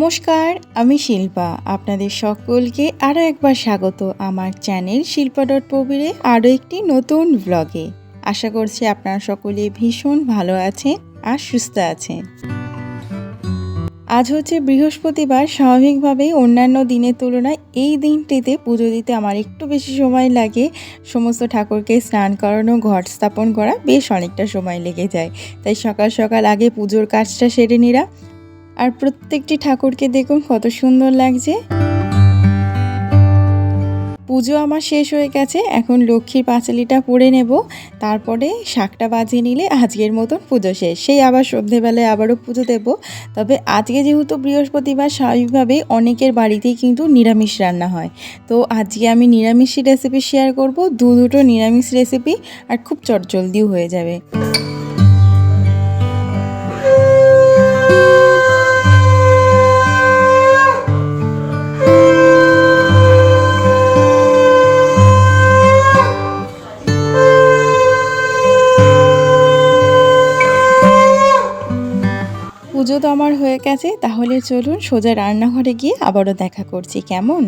নমস্কার, আমি শিল্পা। আপনাদের সকলকে আরও একবার স্বাগত আমার চ্যানেল শিল্পা ডট প্রবীরে আরও একটি নতুন ব্লগে আশা করছি আপনারা সকলে ভীষণ ভালো আছেন আর সুস্থ আছেন। আজ হচ্ছে বৃহস্পতিবার, স্বাভাবিকভাবেই অন্যান্য দিনের তুলনায় এই দিনটিতে পুজো দিতে আমার একটু বেশি সময় লাগে। সমস্ত ঠাকুরকে স্নান করানো, ঘট স্থাপন করা বেশ অনেকটা সময় লেগে যায়। তাই সকাল সকাল আগে পুজোর কাজটা সেরে নিলাম। আর প্রত্যেকটি ঠাকুরকে দেখুন কত সুন্দর লাগছে। পুজো আমার শেষ হয়ে গেছে, এখন লক্ষ্মীর পাঁচালিটা পরে নেব। তারপরে শাকটা বাজিয়ে নিলে আজকের মতন পুজো শেষ। সেই আবার সন্ধেবেলায় আবারও পুজো দেব। তবে আজকে যেহেতু বৃহস্পতিবার স্বাভাবিকভাবেই অনেকের বাড়িতেই কিন্তু নিরামিষ রান্না হয়। তো আজকে আমি নিরামিষই রেসিপি শেয়ার করব। দু দুটো নিরামিষ রেসিপি আর খুব চটজলদিও হয়ে যাবে। পুজো তো আমার হয়ে গেছে, তাহলে চলুন সোজা রান্নাঘরে গিয়ে আবারও দেখা করছি, কেমন?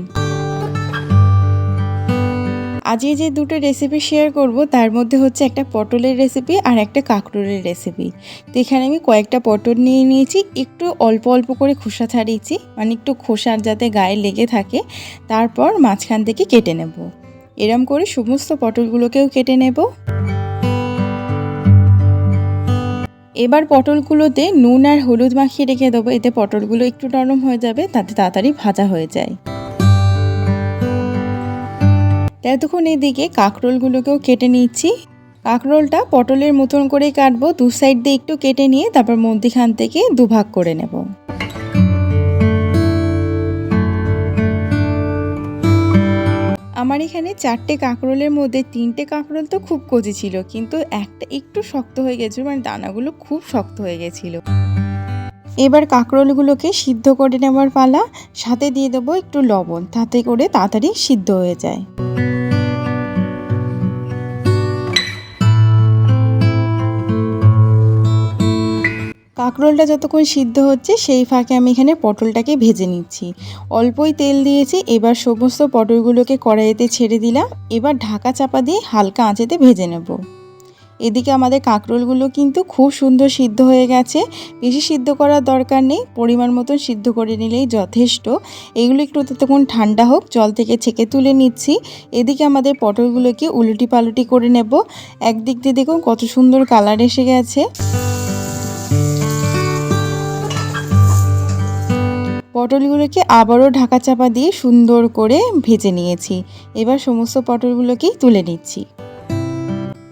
আজকে যে দুটো রেসিপি শেয়ার করব, তার মধ্যে হচ্ছে একটা পটলের রেসিপি আর একটা কাঁকরোলের রেসিপি তো এখানে আমি কয়েকটা পটল নিয়ে নিয়েছি, একটু অল্প অল্প করে খোসা ছাড়িয়েছি মানে একটু খোসার যাতে গায়ে লেগে থাকে, তারপর মাঝখান থেকে কেটে নেব। এরম করে সমস্ত পটলগুলোকেও কেটে নেব। এবার পটলগুলোতে নুন আর হলুদ মাখিয়ে রেখে দেবো। এতে পটলগুলো একটু নরম হয়ে যাবে, তাতে তাড়াতাড়ি ভাজা হয়ে যায়। ততক্ষণ এদিকে কাঁকরোলগুলোকেও কেটে নিচ্ছি। কাঁকরোলটা পটলের মতন করে কাটবো, দু সাইড দিয়ে একটু কেটে নিয়ে তারপর মধ্যিখান থেকে দুভাগ করে নেব। আমার এখানে চারটে কাঁকরোলের মধ্যে তিনটে কাঁকরোল তো খুব কচি ছিল, কিন্তু একটা একটু শক্ত হয়ে গেছিল মানে দানাগুলো খুব শক্ত হয়ে গেছিল। এবার কাঁকরোলগুলোকে সিদ্ধ করে নেওয়ার পালা, সাথে দিয়ে দেবো একটু লবণ, তাতে করে তাড়াতাড়ি সিদ্ধ হয়ে যায়। কাঁকরোলটা যতক্ষণ সিদ্ধ হচ্ছে, সেই ফাঁকে আমি এখানে পটলটাকে ভেজে নিচ্ছি। অল্পই তেল দিয়েছি, এবার সমস্ত পটলগুলোকে কড়াইতে ছেড়ে দিলাম। এবার ঢাকা চাপা দিয়ে হালকা আঁচেতে ভেজে নেব। এদিকে আমাদের কাঁকরোলগুলো কিন্তু খুব সুন্দর সিদ্ধ হয়ে গেছে। বেশি সিদ্ধ করার দরকার নেই, পরিমাণ মতন সিদ্ধ করে নিলেই যথেষ্ট। এগুলো একটু ততক্ষণ ঠান্ডা হোক, জল থেকে ছেঁকে তুলে নিচ্ছি। এদিকে আমাদের পটলগুলোকে উলুটি পালুটি করে নেব। একদিক দিয়ে দেখুন কত সুন্দর কালার এসে গেছে। পটলগুলোকে আবারও ঢাকা চাপা দিয়ে সুন্দর করে ভেজে নিয়েছি। এবার সমস্ত পটলগুলোকেই তুলে নিচ্ছি।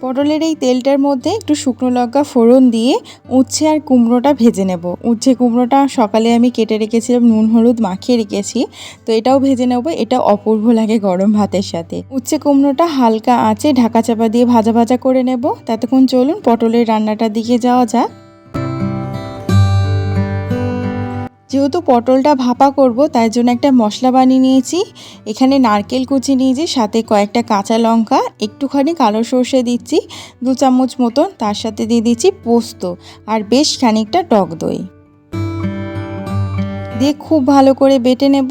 পটলের এই তেলটার মধ্যে একটু শুকনো লঙ্কা ফোড়ন দিয়ে উচ্ছে আর কুমড়োটা ভেজে নেব। উচ্ছে কুমড়োটা সকালে আমি কেটে রেখেছিলাম, নুন, হলুদ মাখিয়ে রেখেছি। তো এটাও ভেজে নেব, এটা অপূর্ব লাগে গরম ভাতের সাথে। উচ্ছে কুমড়োটা হালকা আঁচে ঢাকা চাপা দিয়ে ভাজা ভাজা করে নেব। ততক্ষণ চলুন পটলের রান্নাটার দিকে যাওয়া যাক। যেহেতু পটলটা ভাপা করব, তাই জন্য একটা মশলা বানিয়ে নিয়েছি। এখানে নারকেল কুচি নিয়েছি, সাথে কয়েকটা কাঁচা লঙ্কা, একটুখানি কালো সর্ষে দিচ্ছি, দু চামচ মতন, তার সাথে দিয়ে দিচ্ছি পোস্ত আর বেশ খানিকটা টক দই। দিয়ে খুব ভালো করে বেটে নেব।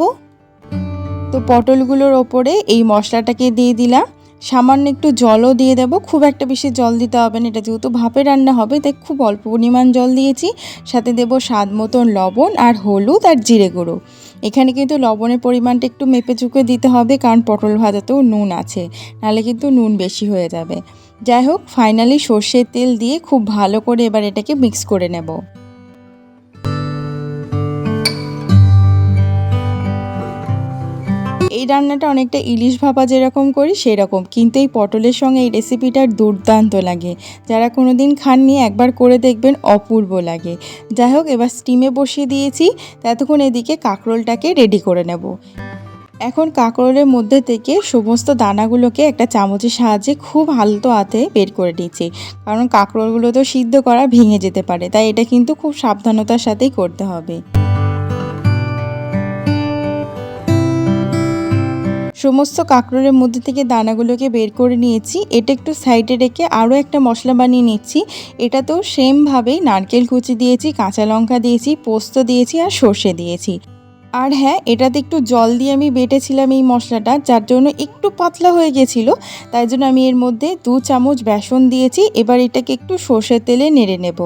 তো পটলগুলোর ওপরে এই মশলাটাকে দিয়ে দিলাম। সামান্য একটু জলও দিয়ে দেবো। খুব একটা বেশি জল দিতে হবে না। এটা যেহেতু ভাপে রান্না হবে, তাই খুব অল্প পরিমাণ জল দিয়েছি। সাথে দেবো স্বাদ মতন লবণ আর হলুদ আর জিরে গুঁড়ো। এখানে কিন্তু লবণের পরিমাণটা একটু মেপে চুকে দিতে হবে, কারণ পটল ভাজাতেও নুন আছে। নাহলে কিন্তু নুন বেশি হয়ে যাবে। যাই হোক ফাইনালি সর্ষের তেল দিয়ে খুব ভালো করে এবার এটাকে মিক্স করে নেব। এই রান্নাটা অনেকটা ইলিশ ভাপা যেরকম করি সেই রকম কিন্তু এই পটলের সঙ্গে এই রেসিপিটার দুর্দান্ত লাগে। যারা কোনো দিন খাননি, একবার করে দেখবেন, অপূর্ব লাগে। যাই হোক, এবার স্টিমে বসিয়ে দিয়েছি। ততক্ষণ এদিকে কাঁকরোলটাকে রেডি করে নেব। এখন কাঁকরোলের মধ্যে থেকে সমস্ত দানাগুলোকে একটা চামচের সাহায্যে খুব হালতো হাতে বের করে নিচ্ছি। কারণ কাঁকরোলগুলো তো সিদ্ধ করা ভেঙে যেতে পারে, তাই এটা কিন্তু খুব সাবধানতার সাথেই করতে হবে। সমস্ত কাঁকড়োরের মধ্যে থেকে দানাগুলোকে বের করে নিয়েছি। এটা একটু সাইডে রেখে আরও একটা মশলা বানিয়ে নিচ্ছি। এটা তো সেমভাবেই নারকেল কুচি দিয়েছি, কাঁচা লঙ্কা দিয়েছি, পোস্ত দিয়েছি আর সর্ষে দিয়েছি। আর হ্যাঁ এটাতে একটু জল দিয়ে আমি বেটেছিলাম এই মশলাটা, যার জন্য একটু পাতলা হয়ে গেছিল। তাই জন্য আমি এর মধ্যে দু চামচ বেসন দিয়েছি। এবার এটাকে একটু সর্ষের তেলে নেড়ে নেব।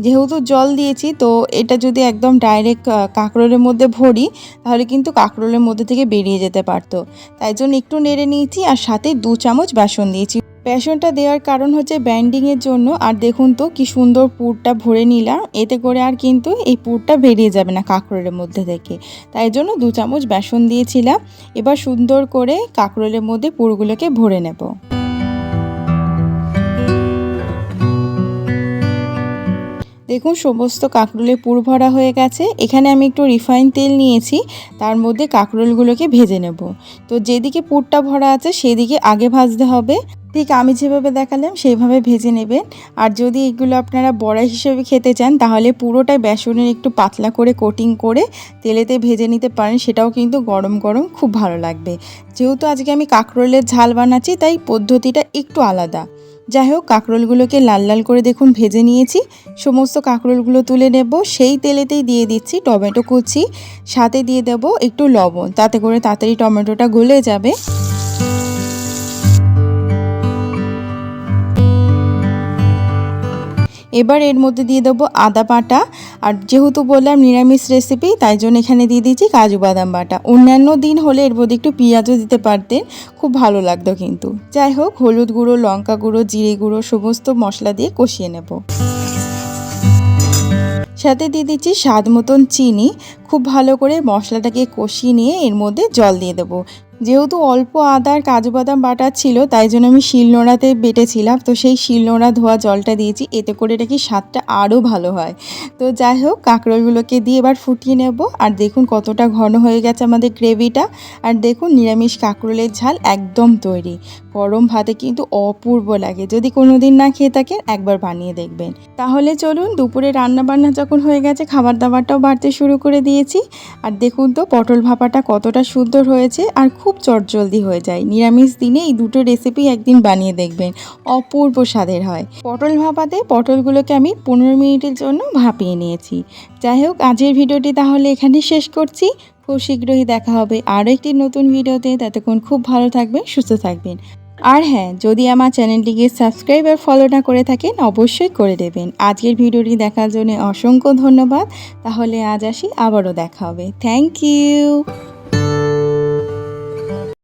যেহেতু জল দিয়েছি, তো এটা যদি একদম ডাইরেক্ট কাঁকরোলের মধ্যে ভরি, তাহলে কিন্তু কাঁকরোলের মধ্যে থেকে বেরিয়ে যেতে পারতো। তাই জন্য একটু নেড়ে নিয়েছি আর সাথে দু চামচ বেসন দিয়েছি। বেসনটা দেওয়ার কারণ হচ্ছে ব্যান্ডিংয়ের জন্য। আর দেখুন তো, কি সুন্দর পুরটা ভরে নিলাম। এতে করে আর কিন্তু এই পুরটা বেরিয়ে যাবে না কাঁকরোলের মধ্যে থেকে। তাই জন্য দু চামচ বেসন দিয়েছিলাম। এবার সুন্দর করে কাঁকরোলের মধ্যে পুরগুলোকে ভরে নেব। দেখুন, সমস্ত কাঁকরোলে পুর ভরা হয়ে গেছে। এখানে আমি একটু রিফাইন তেল নিয়েছি, তার মধ্যে কাঁকরোলগুলোকে ভেজে নেব। তো যেদিকে পুরটা ভরা আছে, সেদিকে আগে ভাজতে হবে। ঠিক আমি যেভাবে দেখালাম, সেইভাবে ভেজে নেবেন। আর যদি এগুলো আপনারা বড়া হিসেবে খেতে চান, তাহলে পুরোটাই বেসনের একটু পাতলা করে কোটিং করে তেলেতে ভেজে নিতে পারেন, সেটাও কিন্তু গরম গরম খুব ভালো লাগবে। যেহেতু আজকে আমি কাঁকরোলের ঝাল বানাচ্ছি, তাই পদ্ধতিটা একটু আলাদা। যাই হোক, কাঁকরোলগুলোকে লাল লাল করে দেখুন, ভেজে নিয়েছি। সমস্ত কাঁকরোলগুলো তুলে নেব। সেই তেলেতেই দিয়ে দিচ্ছি টমেটো কুচি। সাথে দিয়ে দেব একটু লবণ। তাতে করে তাড়াতাড়ি টমেটোটা গলে যাবে। এবার এর মধ্যে দিয়ে দেবো আদা বাটা। আর যেহেতু বললাম নিরামিষ রেসিপি তাই জন্য এখানে দিয়ে দিচ্ছি কাজু বাদাম বাটা। অন্যান্য দিন হলে এর মধ্যে একটু পেঁয়াজও দিতে পারতেন, খুব ভালো লাগতো কিন্তু। যাই হোক, হলুদ গুঁড়ো, লঙ্কা গুঁড়ো, জিরে গুঁড়ো, সমস্ত মশলা দিয়ে কষিয়ে নেব। সাথে দিয়ে দিচ্ছি স্বাদ মতন চিনি। খুব ভালো করে মশলাটাকে কষিয়ে নিয়ে এর মধ্যে জল দিয়ে দেবো। যেহেতু অল্প আদার কাজু বাদাম বাটা ছিল, তাই জন্য আমি শিলনোড়াতে বেটেছিলাম। তো সেই শিলনোড়া ধোয়া জলটা দিয়েছি, এতে করে এটা কি স্বাদটা আরও ভালো হয়। তো যাই হোক, কাঁকরোলগুলোকে দিয়ে এবার ফুটিয়ে নেব। আর দেখুন কতটা ঘন হয়ে গেছে আমাদের গ্রেভিটা। আর দেখুন নিরামিষ কাঁকরোলের ঝাল একদম তৈরি। গরম ভাতে কিন্তু অপূর্ব লাগে। যদি কোনো দিন না খেয়ে থাকেন, একবার বানিয়ে দেখবেন। তাহলে চলুন, দুপুরে রান্না বান্না যখন হয়ে গেছে খাবার দাবারটাও বাড়তে শুরু করে দিয়েছি। আর দেখুন তো, পটল ভাপাটা কতটা সুন্দর হয়েছে আর খুব চটজলদি হয়ে যায়। নিরামিষ দিনে এই দুটো রেসিপি একদিন বানিয়ে দেখবেন। অপূর্ব স্বাদের হয়। পটল ভাপাতে পটলগুলোকে আমি পনেরো মিনিটের জন্য ভাপিয়ে নিয়েছি। যাই হোক, আজকের ভিডিওটি তাহলে এখানে শেষ করছি। খুব শীঘ্রই দেখা হবে আরও একটি নতুন ভিডিওতে। ততক্ষণ খুব ভালো থাকবেন, সুস্থ থাকবেন। আর হ্যাঁ যদি আমার চ্যানেলটিকে সাবস্ক্রাইব আর ফলো না করে থাকেন, অবশ্যই করে দেবেন। আজকের ভিডিওটি দেখার জন্য অসংখ্য ধন্যবাদ। তাহলে আজ আসি, আবারও দেখা হবে। Thank you